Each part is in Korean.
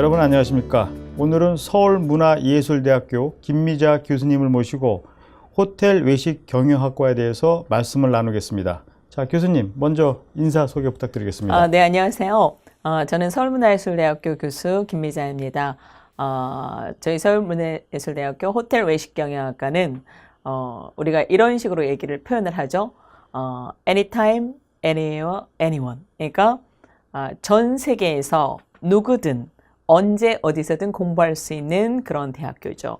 여러분 안녕하십니까? 오늘은 서울문화예술대학교 김미자 교수님을 모시고 호텔 외식 경영학과에 대해서 말씀을 나누겠습니다. 자, 교수님 먼저 인사 소개 부탁드리겠습니다. 아, 네, 안녕하세요. 어, 저는 서울문화예술대학교 교수 김미자입니다. 어, 저희 서울문화예술대학교 호텔 외식 경영학과는 어, 우리가 이런 식으로 얘기를 표현을 하죠. 어, anytime, anywhere, anyone. 그러니까 아, 전 세계에서 누구든 언제 어디서든 공부할 수 있는 그런 대학교죠.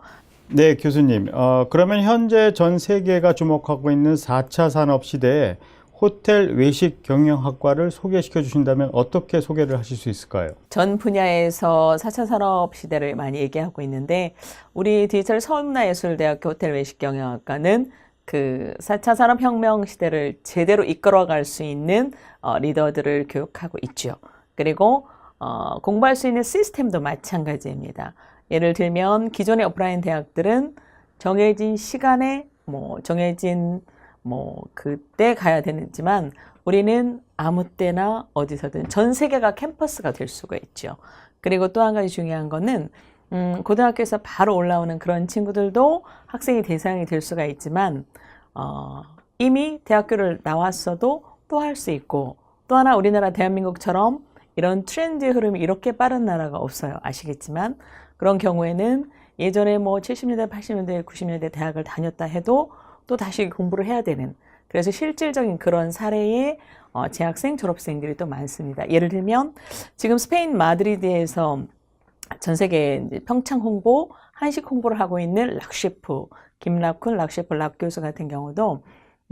네, 교수님. 어, 그러면 현재 전 세계가 주목하고 있는 4차 산업 시대에 호텔 외식 경영학과를 소개시켜 주신다면 어떻게 소개를 하실 수 있을까요? 전 분야에서 4차 산업 시대를 많이 얘기하고 있는데 우리 디지털 서울문화예술대학교 호텔 외식 경영학과는 그 4차 산업혁명 시대를 제대로 이끌어갈 수 있는 어, 리더들을 교육하고 있죠. 그리고 어, 공부할 수 있는 시스템도 마찬가지입니다. 예를 들면 기존의 오프라인 대학들은 정해진 시간에 뭐 정해진 뭐 그때 가야 되지만 우리는 아무 때나 어디서든 전 세계가 캠퍼스가 될 수가 있죠. 그리고 또 한 가지 중요한 거는 음, 고등학교에서 바로 올라오는 그런 친구들도 학생이 대상이 될 수가 있지만 어, 이미 대학교를 나왔어도 또 할 수 있고 또 하나 우리나라 대한민국처럼 이런 트렌드의 흐름이 이렇게 빠른 나라가 없어요. 아시겠지만 그런 경우에는 예전에 뭐 70년대, 80년대, 90년대 대학을 다녔다 해도 또 다시 공부를 해야 되는 그래서 실질적인 그런 사례의 어, 재학생, 졸업생들이 또 많습니다. 예를 들면 지금 스페인 마드리드에서 전 세계 평창 홍보, 한식 홍보를 하고 있는 락셰프, 김락훈 락셰프 락 교수 같은 경우도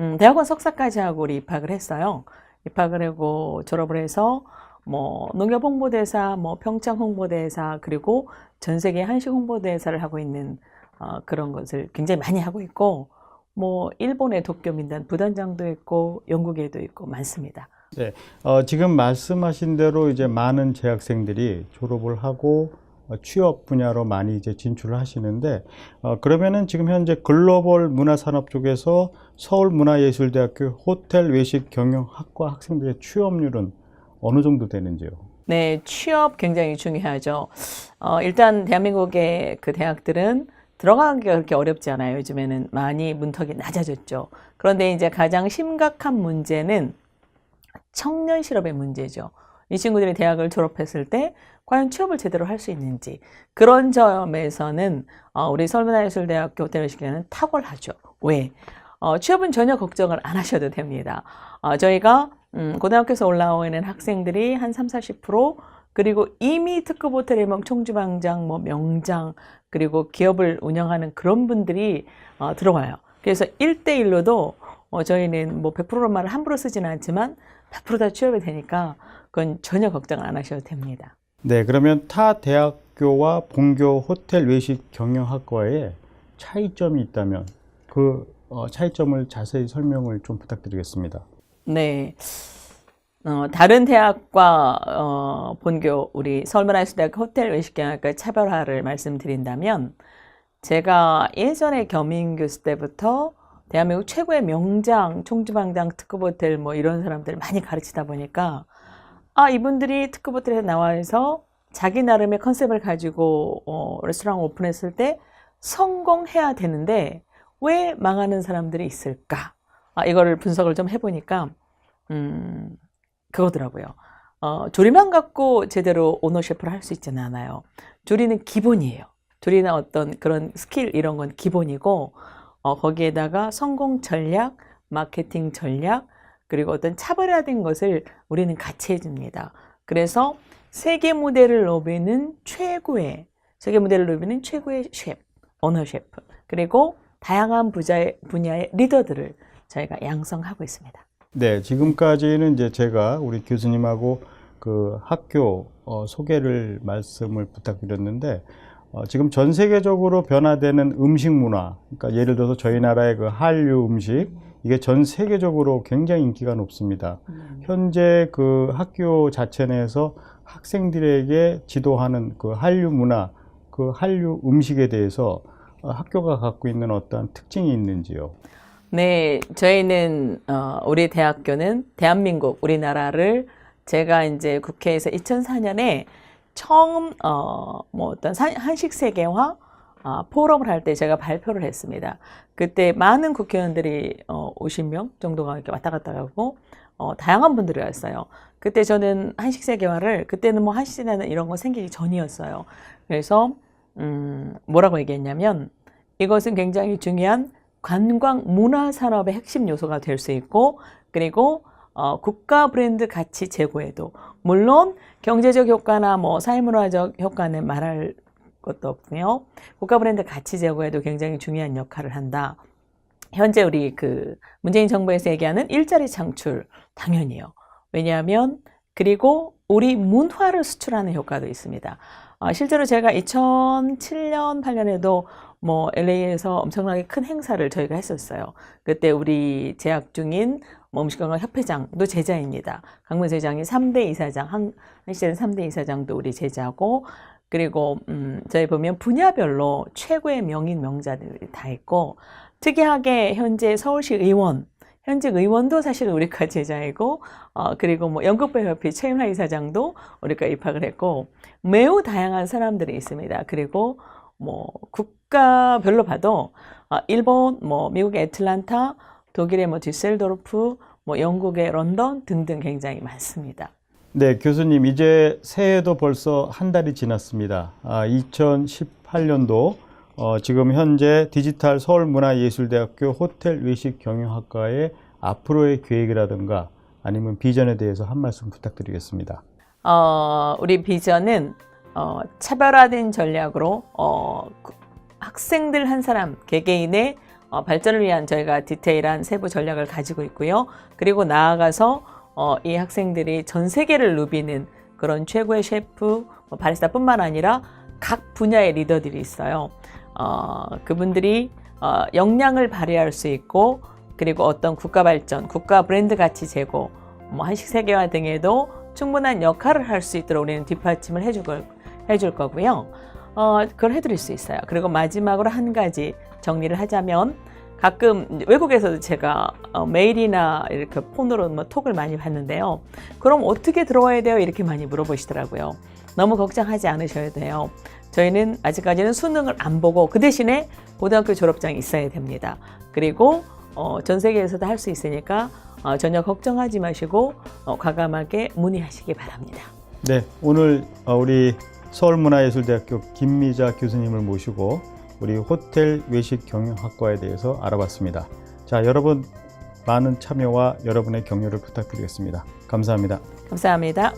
음, 대학원 석사까지 하고 우리 입학을 했어요. 입학을 하고 졸업을 해서 뭐 농협 홍보대사, 뭐 평창 홍보대사 그리고 전 세계 한식 홍보대사를 하고 있는 어, 그런 것을 굉장히 많이 하고 있고 뭐 일본의 도쿄 민단 부단장도 있고 영국에도 있고 많습니다. 네, 어, 지금 말씀하신 대로 이제 많은 재학생들이 졸업을 하고 어, 취업 분야로 많이 이제 진출을 하시는데 어, 그러면은 지금 현재 글로벌 문화산업 쪽에서 서울문화예술대학교 호텔 외식 경영학과 학생들의 취업률은 어느 정도 되는지요? 네, 취업 굉장히 중요하죠. 어, 일단 대한민국의 그 대학들은 들어가기가 그렇게 어렵지 않아요. 요즘에는 많이 문턱이 낮아졌죠. 그런데 이제 가장 심각한 문제는 청년 실업의 문제죠. 이 친구들이 대학을 졸업했을 때 과연 취업을 제대로 할 수 있는지 그런 점에서는 어, 우리 서울문화예술대학교 호텔의식에는 탁월하죠. 왜? 어, 취업은 전혀 걱정을 안 하셔도 됩니다. 어, 저희가 음, 고등학교에서 올라오는 학생들이 한 3, 40% 그리고 이미 특급 호텔의 뭐 총주방장, 뭐 명장 그리고 기업을 운영하는 그런 분들이 어, 들어와요. 그래서 1대1로도 어, 저희는 뭐 100%로 말을 함부로 쓰지는 않지만 100%다 취업이 되니까 그건 전혀 걱정 안 하셔도 됩니다. 네, 그러면 타 대학교와 본교 호텔 외식 경영학과에 차이점이 있다면 그 어, 차이점을 자세히 설명을 좀 부탁드리겠습니다. 네. 어, 다른 대학과 어, 본교 우리 서울문화예술대학 호텔 외식경영학과 차별화를 말씀드린다면 제가 예전에 겸임 교수 때부터 대한민국 최고의 명장, 총주방장, 특급 호텔 뭐 이런 사람들 많이 가르치다 보니까 아 이분들이 특급 호텔에 나와서 자기 나름의 컨셉을 가지고 어, 레스토랑 오픈했을 때 성공해야 되는데 왜 망하는 사람들이 있을까? 아, 이거를 분석을 좀 해보니까 음, 그거더라고요. 어, 조리만 갖고 제대로 오너 셰프를 할 수 있지는 않아요. 조리는 기본이에요. 조리나 어떤 그런 스킬 이런 건 기본이고 어, 거기에다가 성공 전략, 마케팅 전략, 그리고 어떤 차별화된 것을 우리는 같이 해줍니다. 그래서 세계 무대를 노비는 최고의 세계 무대를 노비는 최고의 셰프, 오너 셰프, 그리고 다양한 부자의, 분야의 리더들을 저희가 양성하고 있습니다. 네, 지금까지는 이제 제가 우리 교수님하고 그 학교 어, 소개를 말씀을 부탁드렸는데 어, 지금 전 세계적으로 변화되는 음식 문화, 그러니까 예를 들어서 저희 나라의 그 한류 음식 이게 전 세계적으로 굉장히 인기가 높습니다. 현재 그 학교 자체 내에서 학생들에게 지도하는 그 한류 문화, 그 한류 음식에 대해서 어, 학교가 갖고 있는 어떠한 특징이 있는지요? 네, 저희는 어, 우리 대학교는 대한민국 우리나라를 제가 이제 국회에서 2004년에 처음 어, 뭐 어떤 산- 한식 세계화 아, 포럼을 할 때 제가 발표를 했습니다. 그때 많은 국회의원들이 어, 50명 정도가 이렇게 왔다 갔다 하고 어, 다양한 분들이 왔어요. 그때 저는 한식 세계화를 그때는 뭐 한식 세계화는 이런 거 생기기 전이었어요. 그래서 음, 뭐라고 얘기했냐면 이것은 굉장히 중요한 관광 문화 산업의 핵심 요소가 될 수 있고 그리고 어, 국가 브랜드 가치 제고에도 물론 경제적 효과나 뭐 사회문화적 효과는 말할 것도 없고요. 국가 브랜드 가치 제고에도 굉장히 중요한 역할을 한다. 현재 우리 그 문재인 정부에서 얘기하는 일자리 창출 당연히요. 왜냐하면 그리고 우리 문화를 수출하는 효과도 있습니다. 아, 실제로 제가 2007년, 8년에도 뭐 LA에서 엄청나게 큰 행사를 저희가 했었어요. 그때 우리 재학 중인 뭐 음식관광 협회장도 제자입니다. 강문수 회장이 3대 이사장, 한, 한 시절은 3대 이사장도 우리 제자고, 그리고, 음, 저희 보면 분야별로 최고의 명인 명자들이 다 있고, 특이하게 현재 서울시 의원, 현직 의원도 사실 우리과 제자이고, 어, 그리고 뭐 연극배협회 최윤화 이사장도 우리과 입학을 했고, 매우 다양한 사람들이 있습니다. 그리고 뭐 국가별로 봐도, 어, 일본, 뭐 미국의 애틀란타, 독일의 뭐 디셀도르프, 뭐 영국의 런던 등등 굉장히 많습니다. 네, 교수님 이제 새해도 벌써 한 달이 지났습니다. 아, 2018년도 어, 지금 현재 디지털 서울문화예술대학교 호텔 외식 경영학과의 앞으로의 계획이라든가 아니면 비전에 대해서 한 말씀 부탁드리겠습니다. 어, 우리 비전은 어, 차별화된 전략으로 어, 구- 학생들 한 사람 개개인의 어, 발전을 위한 저희가 디테일한 세부 전략을 가지고 있고요. 그리고 나아가서 어, 이 학생들이 전 세계를 누비는 그런 최고의 셰프, 뭐 바리스타뿐만 아니라 각 분야의 리더들이 있어요. 어, 그분들이 어, 역량을 발휘할 수 있고 그리고 어떤 국가 발전, 국가 브랜드 가치 제고, 뭐 한식 세계화 등에도 충분한 역할을 할 수 있도록 우리는 뒷받침을 걸, 해줄 거고요. 어, 그걸 해드릴 수 있어요. 그리고 마지막으로 한 가지 정리를 하자면 가끔 외국에서도 제가 어, 메일이나 이렇게 폰으로 뭐 톡을 많이 받는데요. 그럼 어떻게 들어와야 돼요? 이렇게 많이 물어보시더라고요. 너무 걱정하지 않으셔야 돼요. 저희는 아직까지는 수능을 안 보고 그 대신에 고등학교 졸업장이 있어야 됩니다. 그리고 어, 전 세계에서도 할 수 있으니까 어, 전혀 걱정하지 마시고 어, 과감하게 문의하시기 바랍니다. 네, 오늘 어, 우리 서울문화예술대학교 김미자 교수님을 모시고 우리 호텔 외식 경영학과에 대해서 알아봤습니다. 자, 여러분 많은 참여와 여러분의 격려를 부탁드리겠습니다. 감사합니다. 감사합니다.